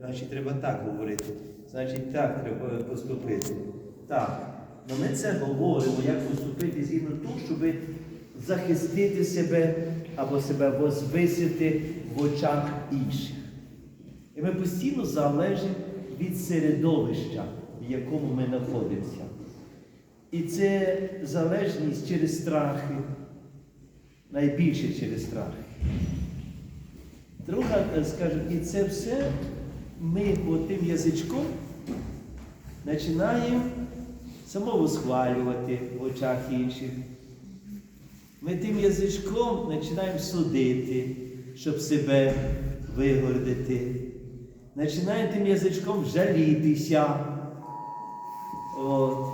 Значить, треба так говорити. Значить, так треба поступити. Так. Ну ми це говоримо, як поступити згідно того, щоб захистити себе або себе возвисити в очах інших. І ми постійно залежимо від середовища, в якому ми знаходимося. І це залежність через страхи, найбільше через страхи. Друга, е, скажімо, і це все ми тим язичком починаємо самовосхвалювати в очах інших. Ми тим язичком починаємо судити, щоб себе вигордити. Починаємо тим язичком жалітися. От.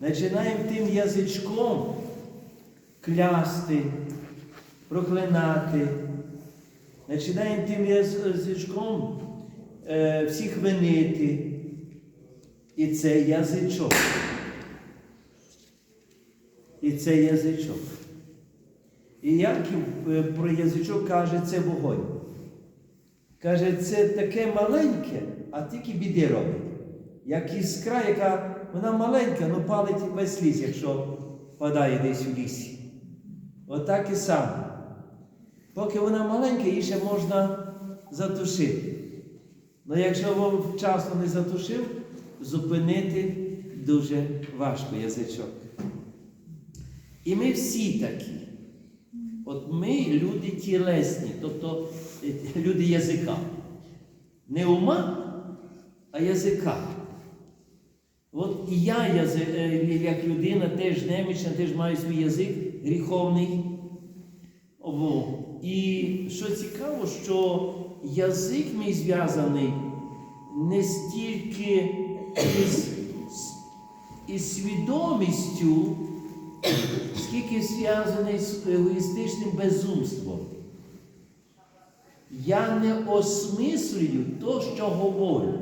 Починаємо тим язичком клясти, проклинати. Починаємо тим язичком е, всіх винити. І це язичок. І це язичок. І Яків е, про язичок каже, це вогонь. Каже, це таке маленьке, а тільки біди робить. Як іскра, яка вона маленька, але палить весь ліс, якщо падає десь у лісі. Отак і саме. Поки вона маленька, її ще можна затушити. Але якщо вам вчасно не затушив, зупинити дуже важко язичок. І ми всі такі. От ми люди тілесні, тобто е, люди язика. Не ума, а язика. От і я, е, як людина, теж немічна, теж маю свій язик гріховний. І що цікаво, що язик мій зв'язаний не стільки із, із свідомістю, скільки зв'язаний з егоїстичним безумством. Я не осмислюю то, що говорю.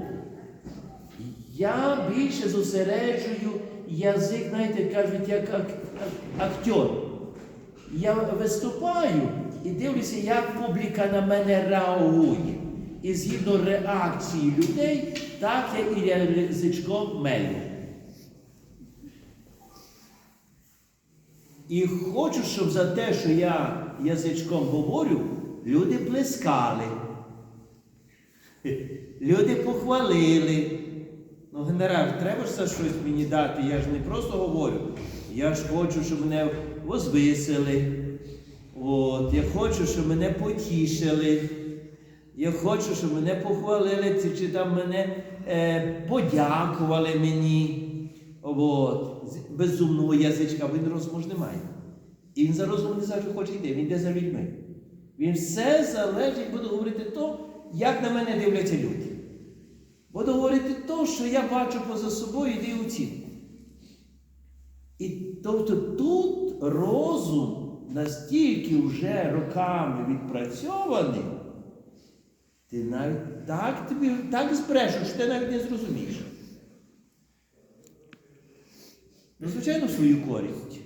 Я більше зосереджую язик, знаєте, кажуть, як ак- ак- актер. Я виступаю і дивлюся, як публіка на мене реагує. І згідно реакції людей, так я і язичком мелю. І хочу, щоб за те, що я язичком говорю, люди плескали. Люди похвалили. Ну, генерал, треба ж за щось мені дати. Я ж не просто говорю. Я ж хочу, щоб мене возвисили. От, я хочу, щоб мене потішили. Я хочу, щоб мене похвалили, чи, чи там мене е, подякували мені. От. З- Безумного язичка він розмож не має. І він за розумом не завжди хоче йти, він йде за людьми. Він все залежить, буде говорити то, як на мене дивляться люди. Буду говорити то, що я бачу поза собою і даю оцінку. І тобто тут розум настільки вже роками відпрацьований, ти навіть так тобі так збрешеш, що ти навіть не зрозумієш. Ну, звичайно, свою користь.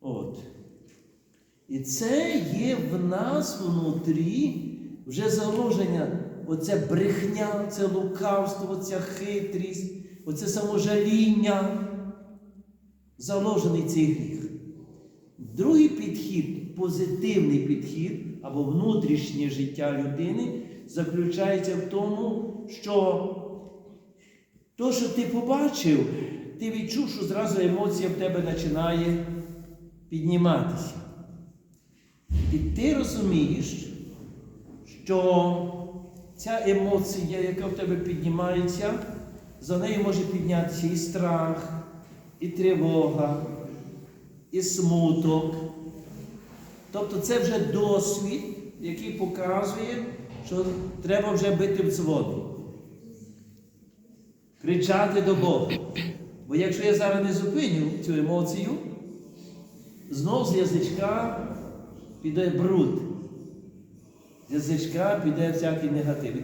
От. І це є в нас внутрі вже заложення, оце брехня, це лукавство, оця хитрість, оце саможаління. Заложений цей гріх. Другий підхід, позитивний підхід або внутрішнє життя людини заключається в тому, що то, що ти побачив, ти відчув, що зразу емоція в тебе починає підніматися. І ти розумієш, що ця емоція, яка в тебе піднімається, за нею може піднятися і страх, і тривога, і смуток. Тобто це вже досвід, який показує, що треба вже бити в дзвони. Кричати до Бога. Бо якщо я зараз не зупиню цю емоцію, знов з язичка піде бруд. З язичка піде всякий негатив.